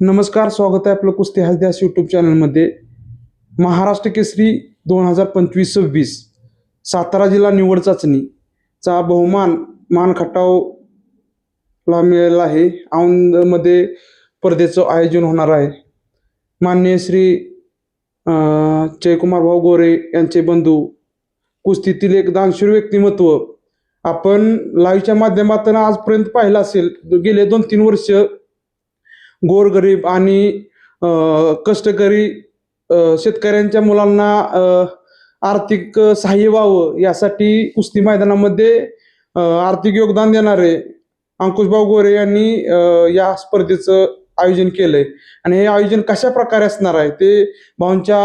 नमस्कार स्वागत आहे आपलं कुस्ती हसद्यास यूट्यूब चॅनलमध्ये. महाराष्ट्र केसरी दोन हजार पंचवीस सव्वीस सातारा जिल्हा निवड चाचणीचा बहुमान मान खटावला आहे. औंधमध्ये स्पर्धेचं आयोजन होणार आहे. माननीय श्री जयकुमार भाऊ गोरे यांचे बंधू कुस्तीतील एक दानशूर व्यक्तिमत्व आपण लाईव्हच्या माध्यमातून आजपर्यंत पाहिलं असेल. गेले दोन तीन वर्ष गोरगरीब आणि कष्टकरी शेतकऱ्यांच्या मुलांना आर्थिक सहाय्य व्हावं यासाठी कुस्ती मैदानामध्ये आर्थिक योगदान देणारे अंकुशभाऊ गोरे यांनी या स्पर्धेचं आयोजन केलंय. आणि हे आयोजन कशा प्रकारे असणार आहे ते भाऊंच्या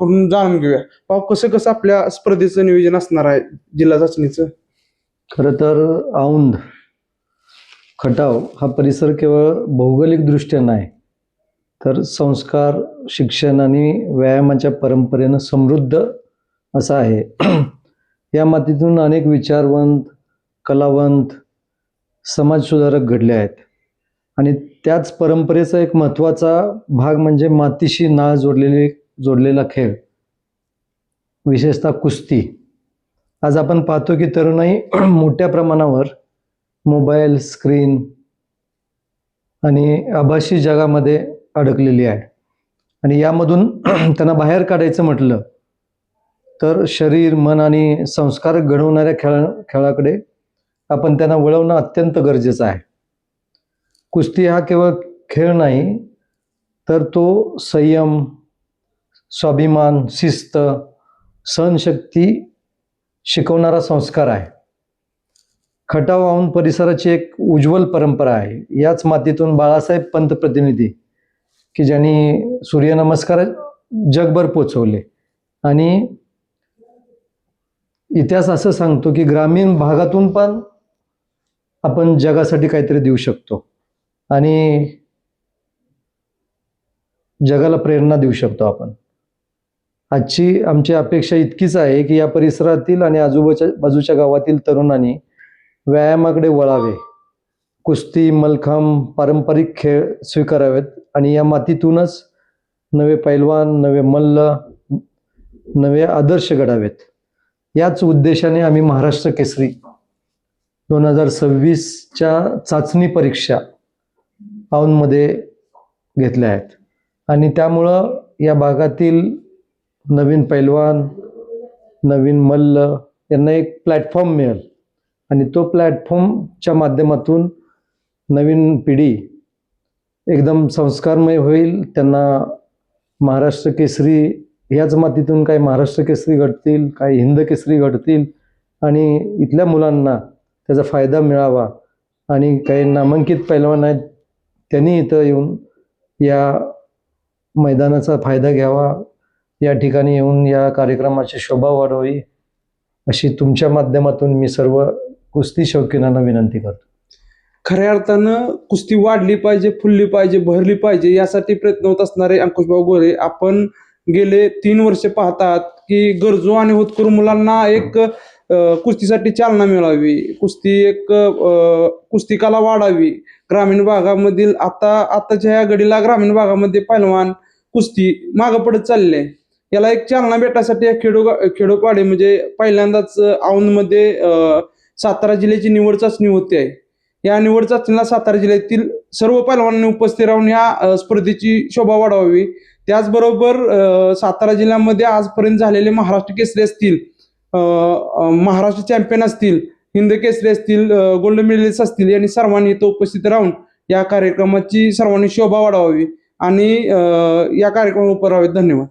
कडून जाणून घेऊया. भाऊ कसं कसं आपल्या स्पर्धेचं नियोजन असणार आहे जिल्हा चाचणीचं? खरं तर औंध खटाव हा परिसर केवळ भौगोलिकदृष्ट्या नाही तर संस्कार शिक्षण आणि व्यायामाच्या परंपरेनं समृद्ध असा आहे. या मातीतून अनेक विचारवंत कलावंत समाजसुधारक घडले आहेत. आणि त्याच परंपरेचा एक महत्त्वाचा भाग म्हणजे मातीशी नाळ जोडलेले जोडलेला खेळ विशेषतः कुस्ती. आज आपण पाहतो की तरुणाई मोठ्या प्रमाणावर मोबाईल स्क्रीन आणि आभासी जगामध्ये अडकलेली आहे. आणि यामधून त्यांना बाहेर काढायचं म्हटलं तर शरीर मन आणि संस्कार घडवणाऱ्या खेळा खेळाकडे आपण त्यांना वळवणं अत्यंत गरजेचं आहे. कुस्ती हा केवळ खेळ नाही तर तो संयम स्वाभिमान शिस्त सहनशक्ती शिकवणारा संस्कार आहे. खटाव वाहून परिसराची एक उज्ज्वल परंपरा आहे. याच मातीतून बाळासाहेब पंत प्रतिनिधी की ज्यांनी सूर्यनमस्कार जगभर पोचवले. आणि इतिहास असं सांगतो की ग्रामीण भागातून पण आपण जगासाठी काहीतरी देऊ शकतो. आणि जगाला प्रेरणा देऊ शकतो आपण. आजची आमची अपेक्षा इतकीच आहे की या परिसरातील आणि आजूबाजूच्या बाजूच्या गावातील तरुणांनी व्यायामाकडे वळावे. कुस्ती मलखांब पारंपरिक खेळ स्वीकारावेत आणि या मातीतूनच नवे पैलवान नवे मल्ल नवे आदर्श घडावेत. याच उद्देशाने आम्ही महाराष्ट्र केसरी दोन हजार सव्वीसच्या चाचणी परीक्षा पाऊनमध्ये घेतल्या आहेत. आणि त्यामुळं या भागातील नवीन पैलवान नवीन मल्ल यांना एक प्लॅटफॉर्म मिळेल. आणि तो प्लॅटफॉर्मच्या माध्यमातून नवीन पिढी एकदम संस्कारमय होईल. त्यांना महाराष्ट्र केसरी ह्याच मातीतून काही महाराष्ट्र केसरी घडतील काही हिंद केसरी घडतील आणि इथल्या मुलांना त्याचा फायदा मिळावा आणि काही नामांकित पैलवान आहेत त्यांनी इथं येऊन या मैदानाचा फायदा घ्यावा या ठिकाणी येऊन या कार्यक्रमाची शोभा वाढवावी अशी तुमच्या माध्यमातून मी सर्व कुस्ती शौकीनांना विनंती करतो. खऱ्या अर्थानं कुस्ती वाढली पाहिजे फुलली पाहिजे भरली पाहिजे यासाठी प्रयत्न होत असणारे अंकुशभाऊ गोरे आपण गेले तीन वर्ष पाहतात की गरजू आणि होतकरू मुलांना एक कुस्तीसाठी चालना मिळावी. कुस्ती एक कुस्ती कला वाढावी. ग्रामीण भागामधील आता आताच्या ह्या घडीला ग्रामीण भागामध्ये पहिलवान कुस्ती मागं पडत चालले. याला एक चालना भेटण्यासाठी या खेडो खेडोपाडे म्हणजे पहिल्यांदाच औंधमध्ये अं सातारा जिल्ह्याची निवड चाचणी होते. आहे या निवड चाचणीला सातारा जिल्ह्यातील सर्व पैलवानांनी उपस्थित राहून या स्पर्धेची शोभा वाढवावी. त्याचबरोबर सातारा जिल्ह्यामध्ये आजपर्यंत झालेले महाराष्ट्र केसरी असतील महाराष्ट्र चॅम्पियन असतील हिंद केसरी असतील गोल्ड मेडलिस्ट असतील यांनी सर्वांनी इथं उपस्थित राहून या कार्यक्रमाची सर्वांनी शोभा वाढवावी. आणि या कार्यक्रमावर उभं धन्यवाद.